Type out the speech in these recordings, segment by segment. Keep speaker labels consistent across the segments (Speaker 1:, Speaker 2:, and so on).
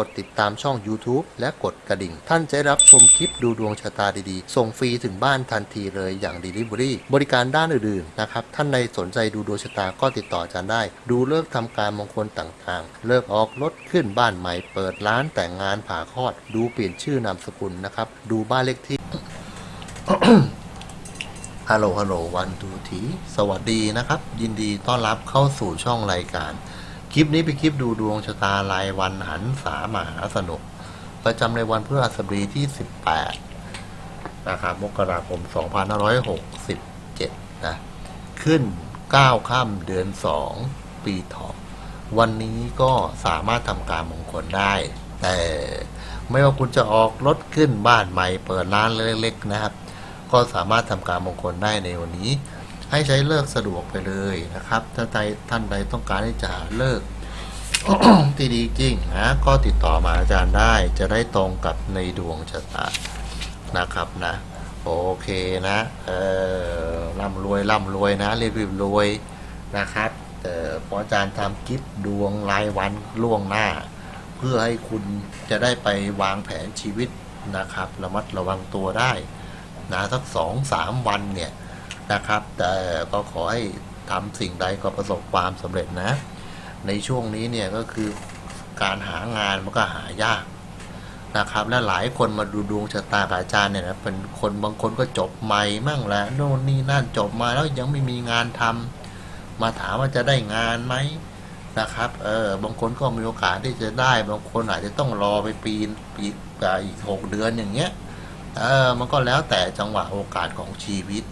Speaker 1: ดดติดตามช่อง YouTube และกดกระดิ่ง ท่านจะได้รับชมคลิปดูดวงชะตาดีๆ ส่งฟรีถึงบ้านทันทีเลยอย่าง Delivery บริการด้านอื่นๆนะครับ ท่านใดสนใจดูดวงชะตาก็ติดต่ออาจารย์ได้ ดูเลิกษ์ทำการมงคลต่างๆ เลิกออกรถขึ้นบ้านใหม่ เปิดร้านแต่งงานผ่าคลอด ดูเปลี่ยนชื่อนามสกุลนะครับ ดูบ้านเลขที่ฮัลโหลฮัลโหลวันทูทีสวัสดีนะครับ ยินดีต้อนรับเข้าสู่ช่องรายการ คลิปนี้เป็นคลิปดูดวงชะตารายวันหันษามหาสนุก ประจำในวันพฤหัสบดีที่ 18 นะครับ มกราคม 2567 นะ ขึ้น 9 ค่ำเดือน 2 ปีถาะวันนี้ก็สามารถทำการมงคลได้ แต่ไม่ว่าคุณจะออกรถขึ้นบ้านใหม่เปิดร้านเล็กๆนะครับ ก็สามารถทำการมงคลได้ในวันนี้ ให้ใช้เลิกสะดวกไปเลยนะครับ ถ้าใดท่านใดต้องการที่จะหาเลิกที่ดีจริงนะก็ติดต่อมาอาจารย์ได้จะได้ตรงกับในดวงชะตานะครับนะโอเคนะเออร่ำรวยร่ำรวยนะรีบรีบรวยนะครับเออพราะอาจารย์ทำคลิปดวงรายวันล่วงหน้า เพื่อให้คุณจะได้ไปวางแผนชีวิตนะครับ ระมัดระวังตัวได้นะสักสองสามวันเนี่ย นะครับแต่ก็ขอให้ทำสิ่งใดก็ประสบความสำเร็จนะ ในช่วงนี้เนี่ยก็คือการหางานมันก็หายากนะครับและหลายคนมาดูดวงชะตากับอาจารย์เนี่ยนะเป็นคนบางคนก็จบใหม่มั่งแหละโน่นนี่นั่นจบมาแล้วยังไม่มีงานทำมาถามว่าจะได้งานไหมนะครับเออบางคนก็มีโอกาสที่จะได้ บางคนอาจจะต้องรอไปปีปีอีกหกเดือนอย่างเงี้ยเออมันก็แล้วแต่จังหวะโอกาสของชีวิต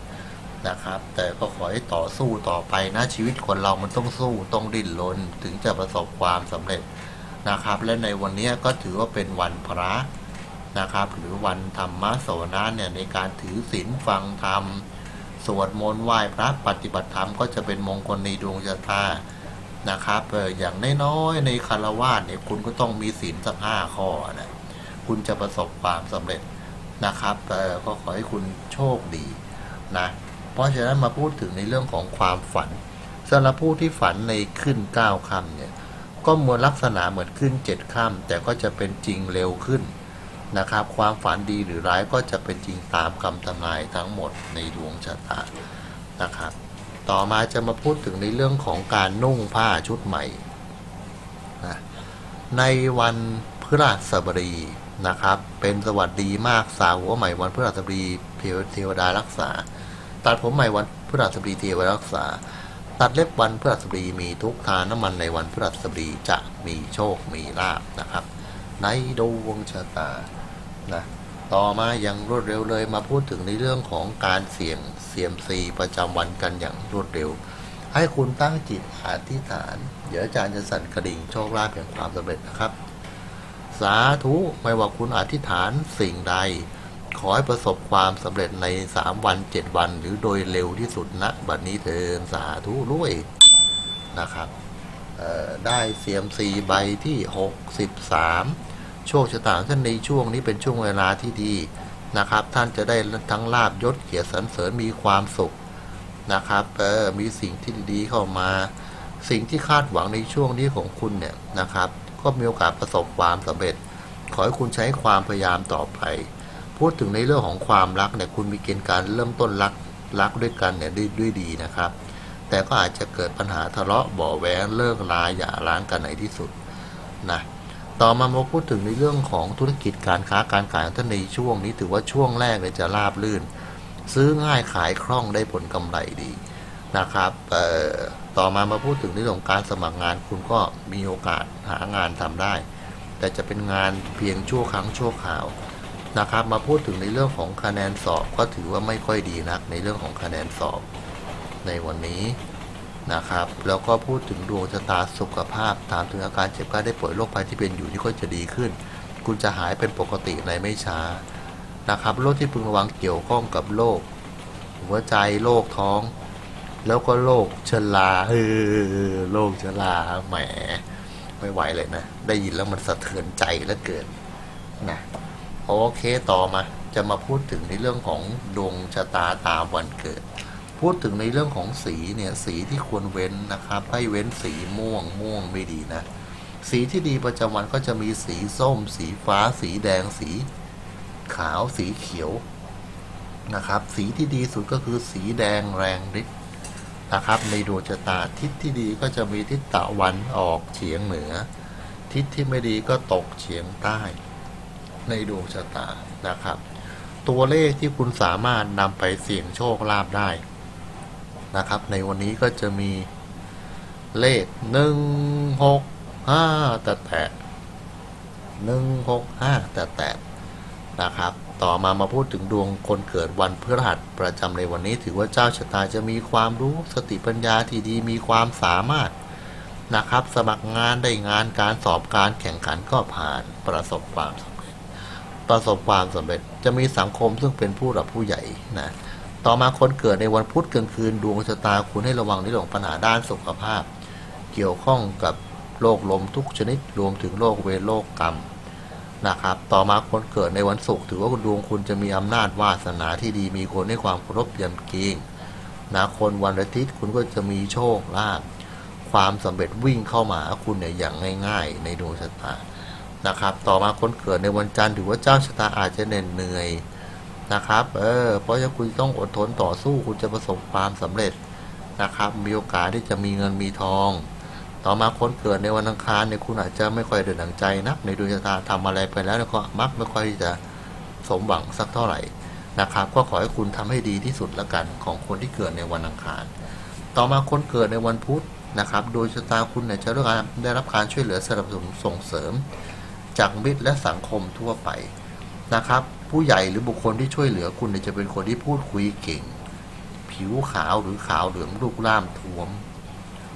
Speaker 1: นะครับ แต่ก็ขอให้ต่อสู้ต่อไปนะชีวิตคนเรามันต้องสู้ต้องดิ้นรนถึงจะประสบความสำเร็จนะครับ และในวันนี้ก็ถือว่าเป็นวันพระนะครับ หรือวันธรรมโสนะเนี่ยในการถือศีลฟังธรรม สวดมนต์ไหว้พระปฏิบัติธรรมก็จะเป็นมงคลในดวงชะตานะครับเอออย่างน้อยๆในคารวะเนี่ยคุณก็ต้องมีศีลสักห้าข้อนะคุณจะประสบความสำเร็จนะครับเออก็ขอให้คุณโชคดีนะ ราะฉะนั้นมาพูดถึงในเรื่องของความฝันสำหรับผู้ที่ฝันในขึ้นเก้าค่ำเนี่ยก็มวลลักษณะเหมือนขึ้นเจ็ดค่ำแต่ก็จะเป็นจริงเร็วขึ้นนะครับ ความฝันดีหรือร้ายก็จะเป็นจริงตามคำทำนายทั้งหมดในดวงชะตานะครับ ต่อมาจะมาพูดถึงในเรื่องของการนุ่งผ้าชุดใหม่นะในวันพฤหัสบดีนะครับ เป็นสวัสดีมากสาวหัวใหม่วันพฤหัสบดีเทวดารักษา ตัดผมใหม่วันพฤหัสบดีเทวรักษา ตัดเล็บวันพฤหัสบดีมีทุกทานน้ำมันในวันพฤหัสบดีจะมีโชคมีลาบนะครับ ในดวงชะตานะต่อมาอย่างรวดเร็วเลยมาพูดถึงในเรื่องของการเสี่ยงเซียมซีประจำวันกันอย่างรวดเร็ว ให้คุณตั้งจิตอธิษฐาน เดี๋ยวอาจารย์จะสั่นกระดิ่งโชคลาภแห่งความสำเร็จนะครับ สาธุไม่ว่าคุณอธิษฐานสิ่งใด ขอให้ประสบความสำเร็จใน 3 วัน 7 วัน หรือโดยเร็วที่สุดณบัดนี้เถินสาธุด้วยนะครับได้เสียมซีใบที่ 63 โชคชะตางท่านในช่วงนี้เป็นช่วงเวลาที่ดีนะครับ ท่านจะได้ทั้งลาบยศเกียรติสรรเสริญมีความสุขนะครับเออมีสิ่งที่ดีๆเข้ามา สิ่งที่คาดหวังในช่วงนี้ของคุณเนี่ยนะครับ ก็มีโอกาสประสบความสำเร็จ ขอให้คุณใช้ความพยายามต่อไป พูดถึงในเรื่องของความรักเนี่ยคุณมีเกณฑ์การเริ่มต้นรักรักด้วยกันเนี่ยด้วยด้วยดีนะครับ แต่ก็อาจจะเกิดปัญหาทะเลาะเบาะแว้งเลิกลาหย่าร้างกันในที่สุดนะต่อมามาพูดถึงในเรื่องของธุรกิจการค้าการขายท่านในช่วงนี้ถือว่าช่วงแรกเนี่ยจะราบลื่น ซื้อง่ายขายคล่องได้ผลกำไรดีนะครับเอ่ต่อมามาพูดถึงในเรื่องการสมัครงานคุณก็มีโอกาสหางานทำได้ แต่จะเป็นงานเพียงชั่วครั้งชั่วคราว นะครับ มาพูดถึงในเรื่องของคะแนนสอบก็ถือว่าไม่ค่อยดีนักในเรื่องของคะแนนสอบในวันนี้นะครับ แล้วก็พูดถึงดวงชะตาสุขภาพ ถามถึงอาการเจ็บไข้ได้ป่วยโรคภัยที่เป็นอยู่ที่ก็จะดีขึ้น คุณจะหายเป็นปกติในไม่ช้านะครับโรคที่พึงระวังเกี่ยวข้องกับโรคหัวใจโรคท้อง แล้วก็โรคชราเออโรคชราแหมไม่ไหวเลยนะ ได้ยินแล้วมันสะเทือนใจเหลือเกินนะ โอเคต่อมาจะมาพูดถึงในเรื่องของดวงชะตาตามวันเกิด พูดถึงในเรื่องของสีเนี่ยสีที่ควรเว้นนะครับ ให้เว้นสีม่วงม่วงไม่ดีนะ สีที่ดีประจำวันก็จะมีสีส้ม สีฟ้า สีแดง สีขาวสีเขียวนะครับ สีที่ดีสุดก็คือสีแดงแรงฤทธิ์นะครับ ในดวงชะตาทิศที่ดีก็จะมีทิศตะวันออกเฉียงเหนือ ทิศที่ไม่ดีก็ตกเฉียงใต้ ในดวงชะตานะครับ ตัวเลขที่คุณสามารถนำไปเสี่ยงโชคลาภได้นะครับ ในวันนี้ก็จะมีเลขหนึ่งหกห้าแต่แตะหนึ่งหกห้าแต่แตะนะครับ ต่อมามาพูดถึงดวงคนเกิดวันพฤหัสประจำในวันนี้ ถือว่าเจ้าชะตาจะมีความรู้สติปัญญาที่ดีมีความสามารถนะครับ สมัครงานได้งานการสอบการแข่งขันก็ผ่านประสบความสำเร็จ ประสบความสำเร็จจะมีสังคมซึ่งเป็นผู้หลักผู้ใหญ่นะต่อมาคนเกิดในวันพุธกลางคืนดวงชะตาคุณให้ระวังในเรื่องของปัญหาด้านสุขภาพ เกี่ยวข้องกับโรคลมทุกชนิดรวมถึงโรคเวรโรคกรรมนะครับ ต่อมาคนเกิดในวันศุกร์ถือว่าดวงคุณจะมีอำนาจวาสนาที่ดีมีคนให้ความเคารพยำเกรงนะคนวันอาทิตย์คุณก็จะมีโชคลาภความสำเร็จวิ่งเข้ามาหาคุณเนี่ยอย่างง่าย ๆ ในดวงชะตา นะครับ ต่อมาคนเกิดในวันจันทร์ถือว่าเจ้าชะตาอาจจะเหน็ดเหนื่อยนะครับ เออ เพราะฉะนั้นคุณต้องอดทนต่อสู้คุณจะประสบความสำเร็จนะครับ มีโอกาสที่จะมีเงินมีทอง ต่อมาคนเกิดในวันอังคารเนี่ยคุณอาจจะไม่ค่อยเดินดังใจนักในดวงชะตาทำอะไรไปแล้วก็มักไม่ค่อยจะสมหวังสักเท่าไหร่นะครับ ก็ขอให้คุณทำให้ดีที่สุดละกันของคนที่เกิดในวันอังคาร ต่อมาคนเกิดในวันพุธนะครับ โดยชะตาคุณเนี่ยจะได้รับการช่วยเหลือสนับสนุนส่งเสริม จากมิตรและสังคมทั่วไปนะครับ ผู้ใหญ่หรือบุคคลที่ช่วยเหลือคุณจะเป็นคนที่พูดคุยเก่ง ผิวขาวหรือขาวเหลืองรูปร่างท้วม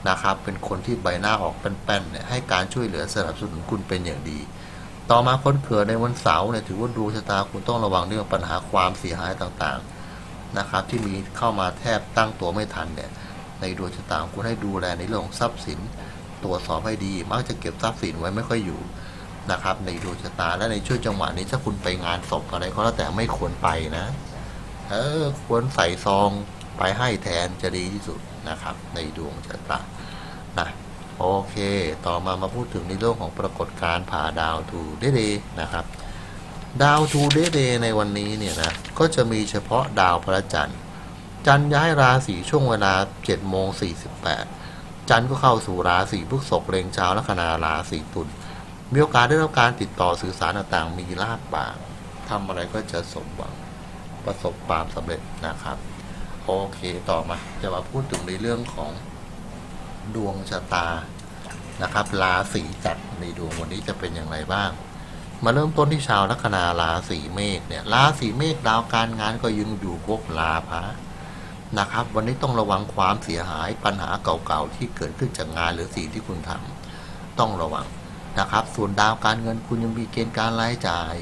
Speaker 1: นะครับ เป็นคนที่ใบหน้าออกเป็นแป้นๆเนี่ยให้การช่วยเหลือสนับสนุนคุณเป็นอย่างดี ต่อมาคนเกิดในวันเสาร์เนี่ยถือว่าดวงชะตาคุณต้องระวังเรื่องปัญหาความเสียหายต่างๆนะครับ ที่มีเข้ามาแทบตั้งตัวไม่ทันเนี่ยในดวงชะตาคุณให้ดูแลในเรื่องของทรัพย์สิน ตรวจสอบให้ดีมักจะเก็บทรัพย์สินไว้ไม่ค่อยอยู่ นะครับในดวงชะตาและในช่วงจังหวะนี้ถ้าคุณไปงานศพอะไรก็แล้วแต่ไม่ควรไปนะ เออ ควรใส่ซองไปให้แทนจะดีที่สุดนะครับ ในดวงชะตานะโอเค ต่อมามาพูดถึงในเรื่องของปรากฏการณ์ผ่าดาวทูเดเดนะครับ ดาวทูเดเดในวันนี้เนี่ยนะ ก็จะมีเฉพาะดาวพระจันทร์ จันทร์ย้ายราศีช่วงเวลา7โมง48 จันทร์ก็เข้าสู่ราศีพฤษภเร็งเช้าลัคนาราศีตุล มีโอกาสได้รับการติดต่อสื่อสารต่างๆ มีลาบปากทำอะไรก็จะสมหวังประสบความสำเร็จนะครับ โอเคต่อมา จะมาพูดถึงในเรื่องของดวงชะตานะครับราศีจักรในดวงวันนี้จะเป็นอย่างไรบ้าง มาเริ่มต้นที่ชาวลัคนาราศีเมษเนี่ยราศีเมษดาวการงานก็ยังอยู่พวกลาภะนะครับ วันนี้ต้องระวังความเสียหายปัญหาเก่าๆที่เกิดขึ้นจากงานหรือสิ่งที่คุณทำต้องระวัง นะครับส่วนดาวการเงินคุณยังมีเกณฑ์การรายจ่าย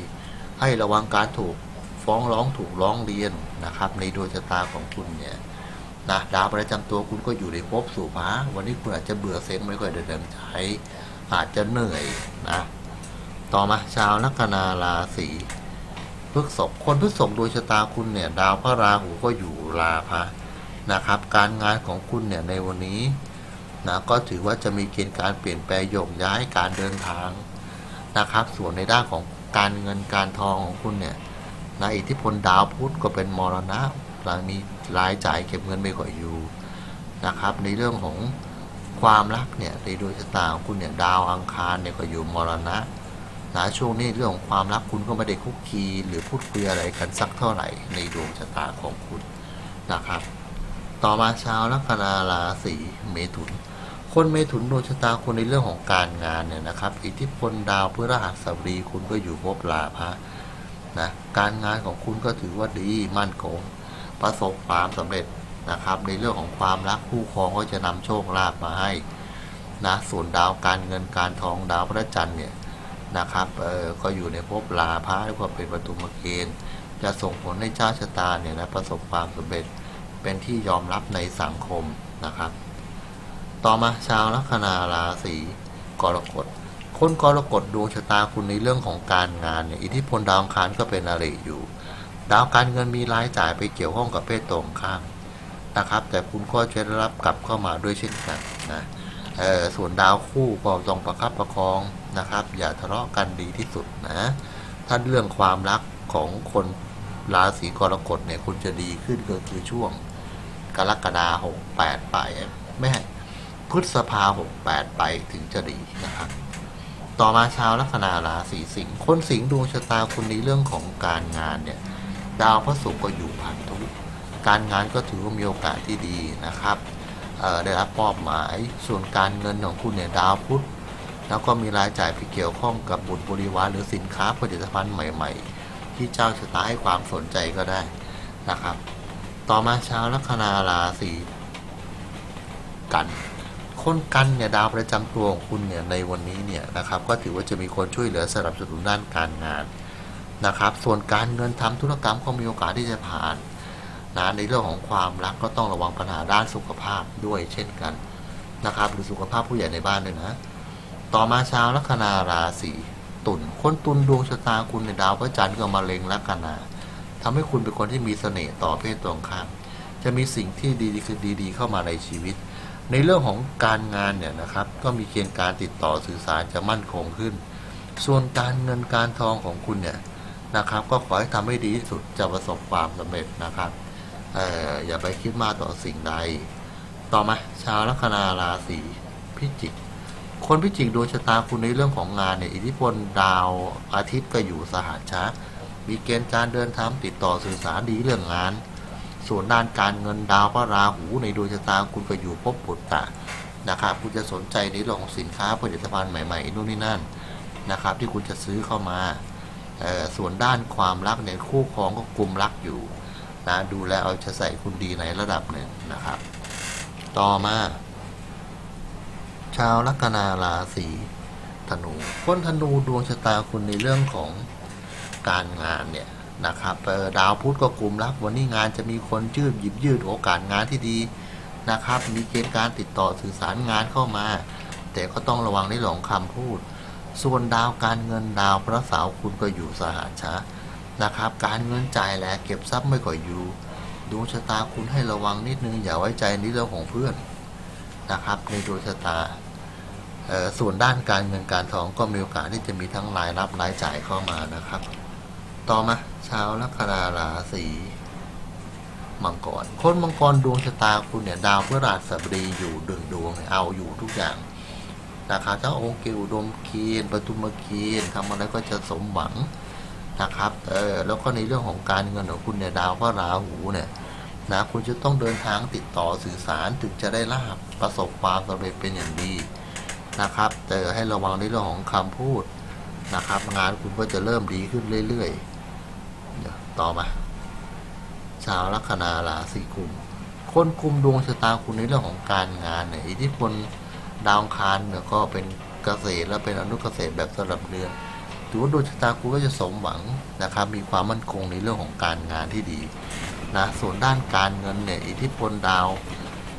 Speaker 1: ให้ระวังการถูกฟ้องร้องถูกร้องเรียนนะครับ ในดวงชะตาของคุณเนี่ยนะดาวประจำตัวคุณก็อยู่ในภพสู่ฟ้าวันนี้คุณอาจจะเบื่อเซ็งไม่ค่อยเดินใจอาจจะเหนื่อยนะต่อมาชาวลัคนาราศีพฤษภคนพฤษภดวงชะตาคุณเนี่ย ดาวพระราหูก็อยู่ราพะนะครับ การงานของคุณเนี่ยในวันนี้ นะก็ถือว่าจะมีเกณฑ์การเปลี่ยนแปลงโยกย้ายการเดินทางนะครับ ส่วนในด้านของการเงินการทองของคุณเนี่ยนะอิทธิพลดาวพุธก็เป็นมรณะหลังมีรายจ่ายเก็บเงินไม่ค่อยอยู่นะครับ ในเรื่องของความรักเนี่ยในดวงชะตาของคุณเนี่ยดาวอังคารเนี่ยก็อยู่มรณะนะช่วงนี้เรื่องของความรักคุณก็ไม่ได้คุกคีหรือพูดคุยอะไรกันสักเท่าไหร่ในดวงชะตาของคุณนะครับ ต่อมาชาวลัคนาราศีเมถุน คนเมถุนดวงชะตาคุณในเรื่องของการงานเนี่ยนะครับ อิทธิพลดาวพฤหัสบดีคุณก็อยู่ภพลาภะนะการงานของคุณก็ถือว่าดีมั่นคงประสบความสำเร็จนะครับ ในเรื่องของความรักคู่ครองก็จะนำโชคลาภมาให้นะส่วนดาวการเงินการทองดาวพระจันทร์เนี่ยนะครับเออก็อยู่ในภพลาภะแล้วก็เป็นประตูมเกณฑ์จะส่งผลให้เจ้าชะตาเนี่ยนะประสบความสำเร็จ เป็นที่ยอมรับในสังคมนะครับ ต่อมาชาวลัคนาราศีกรกฎคนกรกฎดวงชะตาคุณในเรื่องของการงานเนี่ยอิทธิพลดาวอังคารก็เป็นอะไรอยู่ ดาวการเงินมีรายจ่ายไปเกี่ยวข้องกับเพศตรงข้ามนะครับ แต่คุณก็จะได้รับกลับเข้ามาด้วยเช่นกันนะเออส่วนดาวคู่ก็ต้องประคับประคองนะครับ อย่าทะเลาะกันดีที่สุดนะถ้าเรื่องความรักของคนราศีกรกฎเนี่ยคุณจะดีขึ้นก็คือช่วง กรกฎาหกแปดไปไม่ให้พฤษภาหกแปดไปถึงจะดีนะครับ ต่อมาชาวลัคนาราศีสิงห์คนสิงห์ดวงชะตาคุณในเรื่องของการงานเนี่ย ดาวพระศุกร์ก็อยู่พันธุการงานก็ถือว่ามีโอกาสที่ดีนะครับได้รับมอบหมายส่วนการเงินของคุณเนี่ยดาวพุธแล้วก็มีรายจ่ายไปเกี่ยวข้องกับบุตรบริวารหรือสินค้าผลิตภัณฑ์ใหม่ ๆ ที่เจ้าชะตาให้ความสนใจก็ได้นะครับ ต่อมาเช้าลัคนาราศีกัน คนกันเนี่ยดาวประจำตัวของคุณเนี่ยในวันนี้เนี่ยนะครับ ก็ถือว่าจะมีคนช่วยเหลือสนับสนุนด้านการงานนะครับ ส่วนการเงินทำธุรกรรมก็มีโอกาสที่จะผ่านนะในเรื่องของความรักก็ต้องระวังปัญหาด้านสุขภาพด้วยเช่นกันนะครับ หรือสุขภาพผู้ใหญ่ในบ้านด้วยนะ ต่อมาเช้าลัคนาราศีตุลคนตุลดวงชะตาคุณในดาวพระจันทร์ก็มาเล็งลัคนา ทำให้คุณเป็นคนที่มีเสน่ห์ต่อเพศตรงข้ามจะมีสิ่งที่ดีๆคือดี ๆ เข้ามาในชีวิต ในเรื่องของการงานเนี่ยนะครับ ก็มีเกณฑ์การติดต่อสื่อสารจะมั่นคงขึ้น ส่วนการเงินการทองของคุณเนี่ยนะครับ ก็ขอให้ทำให้ดีที่สุดจะประสบความสำเร็จนะครับเอ่ออย่าไปคิดมากต่อสิ่งใด ต่อมาชาวลัคนาราศีพิจิก คนพิจิกดวงชะตาคุณในเรื่องของงานเนี่ยอิทธิพลดาวอาทิตย์ก็อยู่สหัสชะ มีเกณฑ์การเดินทางติดต่อสื่อสารดีเรื่องงาน ส่วนด้านการเงินดาวพระราหูในดวงชะตาคุณก็อยู่ภพปุตตะนะครับคุณจะสนใจในเรื่องของสินค้าผลิตภัณฑ์ใหม่ๆนู่นนี่นั่นนะครับ ที่คุณจะซื้อเข้ามาส่วนด้านความรักในยคู่ครองก็กลุ่มรักอยู่นะดูแลเอาจะใส่คุณดีในระดับหนึ่งนะครับ ต่อมา ชาวลัคนาราศีธนูคนธนูดวงชะตาคุณในเรื่องของ การงานเนี่ยนะครับดาวพุธก็กลุ่มรับ วันนี้งานจะมีคนยืดหยิบยืดโอกาสงานที่ดีนะครับ มีเกณฑ์การติดต่อสื่อสารงานเข้ามา แต่ก็ต้องระวังในเรื่องของคำพูด ส่วนดาวการเงินดาวพระเสาคุณก็อยู่สหัสชะนะครับ การเงินจ่ายแหละเก็บทรัพย์ไม่ก่อยอยู่ดวงชะตาคุณให้ระวังนิดนึงอย่าไว้ใจในเรื่องของเพื่อนนะครับ ในดวงชะตาส่วนด้านการเงินการทองก็มีโอกาสที่จะมีทั้งรายรับรายจ่ายเข้ามานะครับ ต่อมาชาวลัคนาราศีมังกรคนมังกรดวงชะตาคุณเนี่ยดาวพฤหัสบดีอยู่ดึงดวงเนี่ยเอาอยู่ทุกอย่างนะครับทั้งองค์เกลอุดมคีนปทุมเคีนทำอะไรก็จะสมหวังนะครับเออแล้วก็ในเรื่องของการเงินของคุณเนี่ยดาวพระราหูเนี่ยนะคุณจะต้องเดินทางติดต่อสื่อสารถึงจะได้ลาบประสบความสำเร็จเป็นอย่างดีนะครับแต่ให้ระวังในเรื่องของคำพูดนะครับ งานคุณก็จะเริ่มดีขึ้นเรื่อยๆ ต่อมา ชาวลัคนาราศีกุมคนคุมดวงชะตาคุณในเรื่องของการงานเนี่ยอิทธิพลดาวคารเนี่ยก็เป็นเกษตรและเป็นอนุเกษตรแบบสลับเดือนถือว่าดวงชะตาคุณก็จะสมหวังนะครับ มีความมั่นคงในเรื่องของการงานที่ดีนะส่วนด้านการเงินเนี่ยอิทธิพลดาว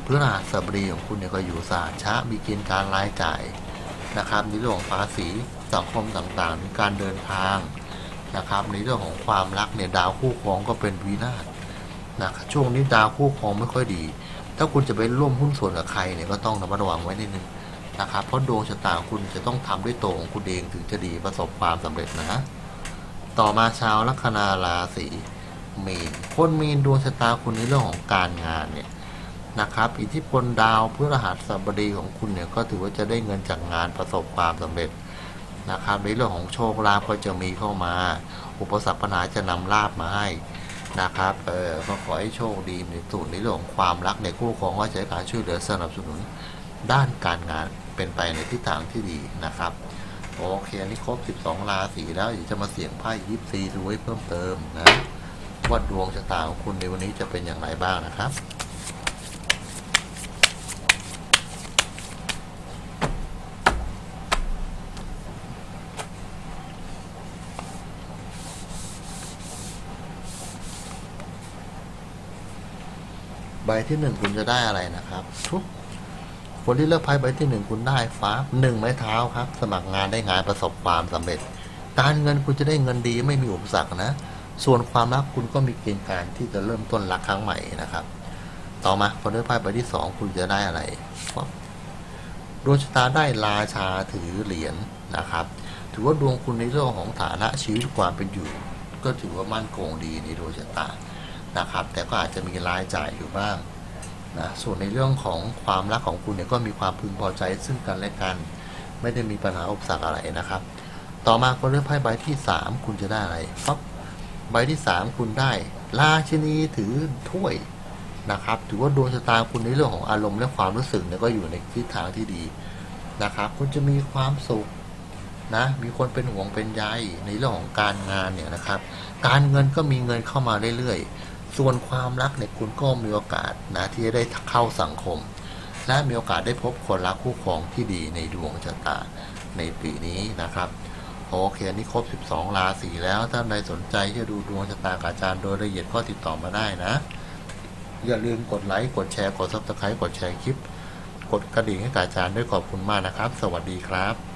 Speaker 1: พฤหัสบดีของคุณเนี่ยก็อยู่สาช้ามีเกณฑ์การรายจ่ายนะครับในเรื่องของภาษีสังคมต่างๆ การเดินทาง นะครับ ในเรื่องของความรักเนี่ยดาวคู่ครองก็เป็นวินาศนะครับช่วงนี้ดาวคู่ครองไม่ค่อยดี ถ้าคุณจะไปร่วมหุ้นส่วนกับใครเนี่ยก็ต้องระมัดระวังไว้นิดนึงนะครับเพราะดวงชะตาคุณจะต้องทำด้วยตัวของคุณเองถึงจะดีประสบความสำเร็จนะ ต่อมาชาวลัคนาราศีมีนคนมีนดวงชะตาคุณในเรื่องของการงานเนี่ยนะครับ อิทธิพลดาวพฤหัสบดีของคุณเนี่ยก็ถือว่าจะได้เงินจากงานประสบความสำเร็จ นะครับในเรื่องของโชคลาภก็จะมีเข้ามา อุปสรรคปัญหาจะนำลาภมาให้นะครับเออก็ขอให้โชคดีในส่วนในเรื่องของความรักในคู่ครองก็จะให้การช่วยเหลือสนับสนุนด้านการงานเป็นไปในทิศทางที่ดีนะครับโอเคอันนี้ครบ 12 ราศีแล้วเดี๋ยวจะมาเสี่ยงไพ่ยิปซีดูไว้เพิ่มเติมนะว่าดวงชะตาของคุณในวันนี้จะเป็นอย่างไรบ้างนะครับ ที่หนึ่งคุณจะได้อะไรนะครับทุกคนที่เลือกไพ่ใบที่หนึ่งคุณได้ฟ้าหนึ่งไม้เท้าครับ สมัครงานได้งานประสบความสำเร็จ การเงินคุณจะได้เงินดีไม่มีอุปสรรคนะ ส่วนความรักคุณก็มีเกณฑ์การที่จะเริ่มต้นรักครั้งใหม่นะครับ ต่อมาคนที่ไพ่ใบที่สองคุณจะได้อะไรปั๊บดวงชะตาได้ราชาถือเหรียญนะครับ ถือว่าดวงคุณในเรื่องของฐานะชีวิตความเป็นอยู่ ก็ถือว่ามั่นคงดีในดวงชะตา นะครับ แต่ก็อาจจะมีรายจ่ายอยู่บ้างนะส่วนในเรื่องของความรักของคุณเนี่ยก็มีความพึงพอใจซึ่งกันและกัน ไม่ได้มีปัญหาอุปสรรคอะไรนะครับ ต่อมาคนเลือกไพ่ใบที่สามคุณจะได้อะไรปั๊บใบที่สามคุณได้ ราชินีถือถ้วยนะครับ ถือว่าดวงชะตาคุณในเรื่องของอารมณ์และความรู้สึกเนี่ยก็อยู่ในทิศทางที่ดีนะครับ คุณจะมีความสุขนะมีคนเป็นห่วงเป็นใยในเรื่องของการงานเนี่ยนะครับ การเงินก็มีเงินเข้ามาเรื่อยๆ ส่วนความรักเนี่ยคุณก็มีโอกาสนะที่จะได้เข้าสังคม และมีโอกาสได้พบคนรักคู่ครองที่ดีในดวงชะตาในปีนี้นะครับโอเคอันนี้ครบ 12 ราศีแล้วถ้าใครสนใจจะดูดวงชะตากับอาจารย์โดยละเอียดก็ติดต่อมาได้นะ อย่าลืมกดไลค์กดแชร์กดซับสไครต์กดแชร์คลิป กดกระดิ่งให้กับอาจารย์ด้วยขอบคุณมากนะครับ สวัสดีครับ